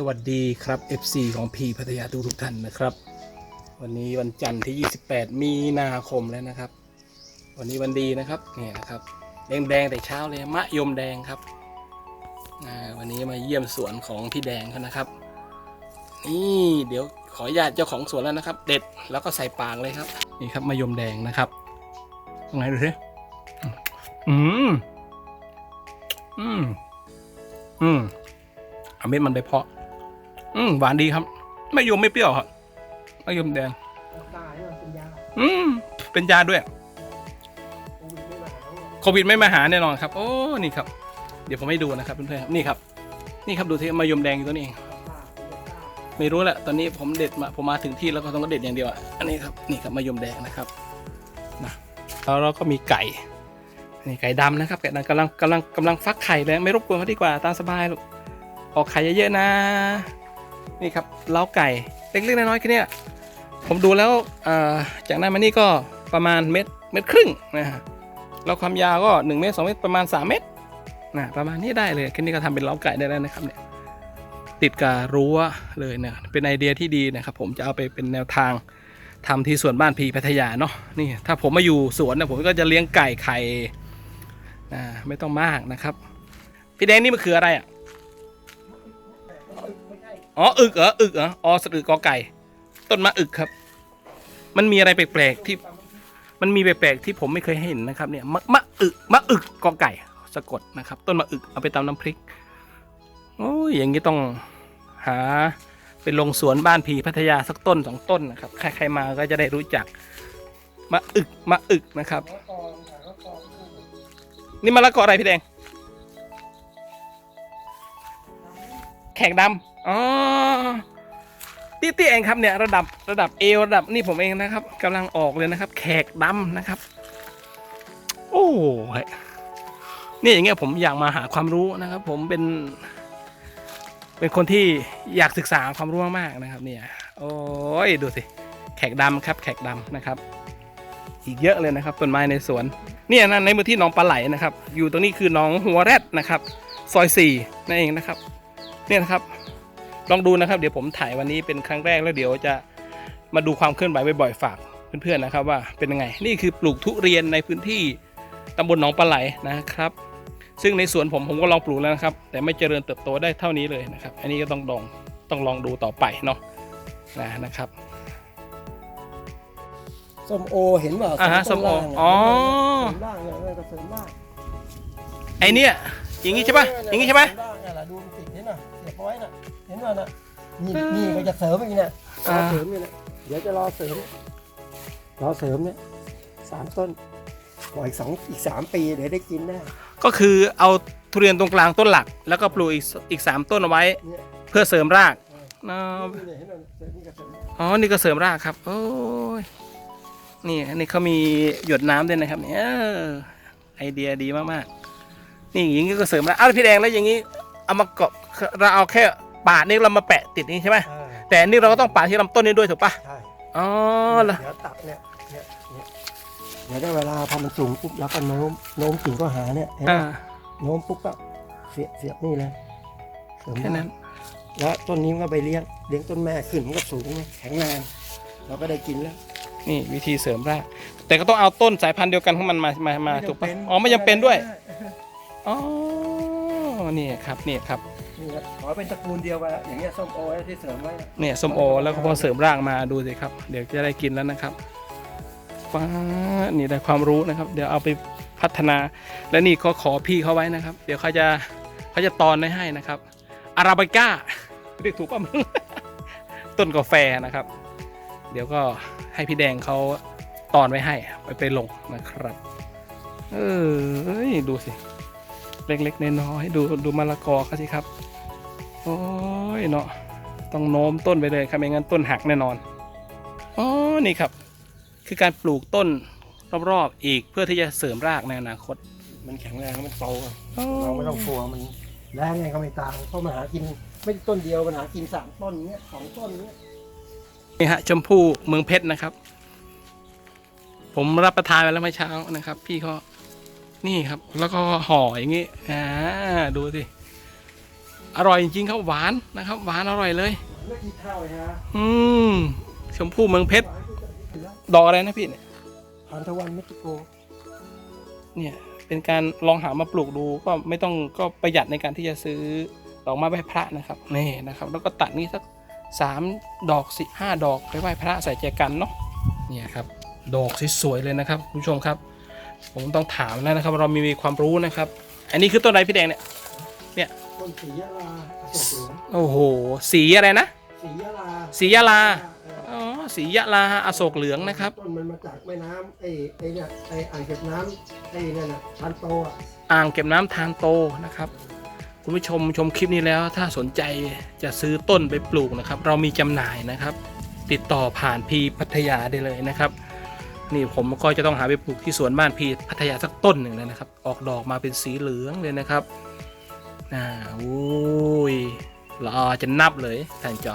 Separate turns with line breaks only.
สวัสดีครับ FC ของพีพัทยาทุกทุกท่านนะครับ วันนี้วันจันทร์ที่ 28 มีนาคมแล้วนะครับ วันนี้วันดีนะครับเนี่ยนะครับแดงแดงแต่เช้าเลยมะยมแดงครับวันนี้มาเยี่ยมสวนของพี่แดงเขานะครับ นี่เดี๋ยวขออนุญาตเจ้าของสวนแล้วนะครับ เด็ดแล้วก็ใส่ปากเลยครับ นี่ครับมะยมแดงนะครับตรงไหนดูสิอืมอืมอืมเอาเม็ดมันไปเพาะ อืมหวานดีครับ ไม่ยมไม่เปรี้ยวครับไม่ยมแดง
ตายมันเป็นยา
อืมเป็นยาด้วย
โควิดไม่มาหาเรา
โควิดไม่มาหาแน่นอนครับ โอ้นี่ครับ เดี๋ยวผมให้ดูนะครับเพื่อนๆครับนี่ครับ นี่ครับดูที่มายมแดงอยู่ตัวนี้เองไม่รู้แหละตอนนี้ผมเด็ดมาผมมาถึงที่แล้วก็ต้องเด็ดอย่างเดียวอะอันนี้ครับนี่ครับมายมแดงนะครับนะแล้วเราก็มีไก่นี่ไก่ดำนะครับไก่ดำกำลังกำลังกำลังฟักไข่เลยไม่รบกวนเขาดีกว่าตามสบายลูกออกไข่เยอะๆนะ นี่ครับเล้าไก่เล็กๆน้อยๆแค่เนี้ยผมดูแล้วจากนั้นมานี่ก็ประมาณเม็ดเม็ดครึ่งนะฮะแล้วความยาวก็1เมตร2เมตรประมาณ 3 เมตรนะประมาณนี้ได้เลยแค่นี้ก็ทำเป็นเล้าไก่ได้แล้วนะครับเนี่ยติดกับรั้วเลยเนี่ยเป็นไอเดียที่ดีนะครับผมจะเอาไปเป็นแนวทางทำที่สวนบ้านพีพัทยาเนาะนี่ถ้าผมมาอยู่สวนนะผมก็จะเลี้ยงไก่ไข่นะไม่ต้องมากนะครับพี่แดงนี่มันคืออะไรอะ
ไม่ใช่
อ๋ออึกเหรออึกเหรออ๋อสะอึกกอไก่ ต้นมะอึกครับ มันมีอะไรแปลกๆที่ มันมีแปลกๆที่ผมไม่เคยเห็นนะครับ เนี่ยมะมะอึกมะอึกกอไก่ สะกดนะครับ ต้นมะอึกเอาไปตำน้ำพริกโอ้ยอย่างนี้ต้องหาไปลงสวนบ้านผีพัทยาสักต้นสองต้นนะครับ ใครๆมาก็จะได้รู้จักมะอึกมะอึกนะครับ นี่มะละกออะไรพี่แดง แขกดำ อ๋อตี้ตี้เองครับเนี่ยระดับระดับเอวระดับนี่ผมเองนะครับกำลังออกเลยนะครับ แขกดำนะครับ โอ้ยนี่อย่างเงี้ยผมอยากมาหาความรู้นะครับ ผมเป็น เป็นคนที่อยากศึกษาความรู้มากๆนะครับ เนี่ย โอ้ยดูสิแขกดำครับ แขกดำนะครับอีกเยอะเลยนะครับต้นไม้ในสวนเนี่ยนะในมือที่หน้องปลาไหลนะครับ อยู่ตรงนี้คือหน้องหัวแรดนะครับ ซอยสี่นั่นเองนะครับ เนี่ยนะครับ ลองดูนะครับ เดี๋ยวผมถ่ายวันนี้เป็นครั้งแรกแล้วเดี๋ยวจะมาดูความเคลื่อนไหวบ่อยๆฝากเพื่อนๆนะครับว่าเป็นยังไงนี่คือปลูกทุเรียนในพื้นที่ตำบลหนองปลาไหลนะครับ ซึ่งในสวนผมผมก็ลองปลูกแล้วนะครับ แต่ไม่เจริญเติบโตได้เท่านี้เลยนะครับ อันนี้ก็ต้องลองต้องลองดูต่อไปเนาะนะนะครับ
ส้มโอเห็นเปล่า
อ่าฮะ
ต้นล่าง
ส้มโออ๋อ
เสริมล่างเนี่ยก็เสริมล่าง
ไอเนี่ยอย่างงี้ใช่ปะอย่างงี้ใช่ปะ
เสริมล่างเนี่ยล่ะดูมันติดนี่น่ะเสียบไว้น่ะ เห็นป่ะน่ะนี่นี่ก็จะเสริมอย่างนี้น่ะรอเสริมนี่แหละเดี๋ยวจะรอเสริม รอเสริมเนี่ยสามต้นปล่อยอีกสองอีกสามปีเดี๋ยวได้กินแน่
ก็คือเอาทุเรียนตรงกลางต้นหลัก แล้วก็ปลูกอีกสอีกสามต้นเอาไว้
เนี่ย
เพื่อเสริมรากเนาะ
นี่เนี่ยเห็นไหมเสริมนี่ก็เสริม
อ๋อ นี่ก็เสริมรากครับ โอ้ย นี่อันนี้เขามีหยดน้ำด้วยนะครับ เนี่ยเออไอเดียดีมากๆ นี่อย่างนี้ก็เสริมรากอ้าวพี่แดงแล้วอย่างนี้ เอามาเกาะเราเอาแค่ ปาดนี่เรามาแปะติดนี่ใช่ไหม
อ่า
แต่อันนี่เราก็ต้องปาดที่ลำต้นนี้ด้วยถูกปะ
ใช่
อ๋อเหรอ
เดี๋ยวตัดเนี่ยเนี่ยเนี่ยเดี๋ยวได้เวลาพอมันสูงปุ๊บแล้วก็โน้มโน้มกิ่งก็หาเนี่ยเห็นไหม
อ่า
โน้มปุ๊บก็เสียบเสียบนี่เลยเสริม
แค่นั้น
แล้วต้นนี้มันก็ไปเลี้ยงเลี้ยงต้นแม่ขึ้นมันก็สูงแข็งแรงเราก็ได้กินแล้ว
นี่วิธีเสริมรากแต่ก็ต้องเอาต้นสายพันธุ์เดียวกันของมันมามามาถูกปะอ๋อไม่จำเป็นด้วย อ๋อนี่ครับนี่ครับ
นี่ครับขอเป็นตระกูลเดียวไปแล้วอย่างเงี้ยส้มโอที่เสริมไว้
เนี่ยส้มโอแล้วก็พอเสริมรากมาดูสิครับ เดี๋ยวจะได้กินแล้วนะครับฟ้านี่ได้ความรู้นะครับ เดี๋ยวเอาไปพัฒนา และนี่ก็ขอพี่เขาไว้นะครับ เดี๋ยวเขาจะเขาจะตอนไว้ให้นะครับ อาราบิก้าเรียกถูกป่ะมึงต้นกาแฟนะครับ เดี๋ยวก็ให้พี่แดงเขาตอนไว้ให้ไปไปลงนะครับ เออดูสิ เล็กๆน้อยๆดูดูมะละกอเขาสิครับ โอ้ยเนาะต้องโน้มต้นไปเลยครับไม่งั้นต้นหักแน่นอนอ๋อนี่ครับ คือการปลูกต้นรอบๆอีกเพื่อที่จะเสริมรากในอนาคต
มันแข็งแรงมันโตอะ
อ๋อ
เราไม่ต้องกลัวมันแรงไงก็ไม่ตามเพราะมันหากินไม่ใช่ต้นเดียวมันหากินสามต้นเนี้ยสองต้นเนี้ย
นี่ฮะชมพู่เมืองเพชรนะครับ ผมรับประทานไปแล้วเมื่อเช้านะครับ พี่เขา นี่ครับ แล้วก็ห่ออย่างนี้อ่าดูสิ อร่อยจริงๆครับหวานนะครับ หวานอร่อยเลย
ไม่กี่เท่าเลยฮะ
อืมชมพู่เมืองเพชร
หวานที่สุดอยู่แล้ว
ดอกอะไรนะพี่เนี่ย
ทานตะวันเม็กซิโก
เนี่ย เป็นการลองหามาปลูกดูก็ไม่ต้องก็ประหยัดในการที่จะซื้อดอกไม้ไหว้พระนะครับนี่นะครับ แล้วก็ตัดนี่สักสามดอกสิห้าดอกไปไหว้พระใส่แจกันเนาะเนี่ยครับ ดอกสวยๆเลยนะครับคุณผู้ชมครับ ผมต้องถามแล้วนะครับ เรามีความรู้นะครับ อันนี้คือต้นอะไรพี่แดงเนี่ย
ต้นสียะลาอโศกเหลือง
โอ้โห สีอะไรนะ
สียะลา
สียะลา
เออ
อ๋อ สียะลาอโศกเหลืองนะครับ
ต้นมันมาจากแม่น้ำไอ้ไอ้เนี่ยไอ้อ่างเก็บน้ำไอ้นั่นน่ะชันโตอะ
อ่างเก็บน้ำทานโตนะครับ คุณผู้ชมชมคลิปนี้แล้ว ถ้าสนใจจะซื้อต้นไปปลูกนะครับ เรามีจำหน่ายนะครับ ติดต่อผ่านพีพัทยาได้เลยนะครับ นี่ผมก็จะต้องหาไปปลูกที่สวนบ้านพีพัทยาสักต้นหนึ่งเลยนะครับ ออกดอกมาเป็นสีเหลืองเลยนะครับอ่าอุ้ยละอจะนับเลยแทนเจอ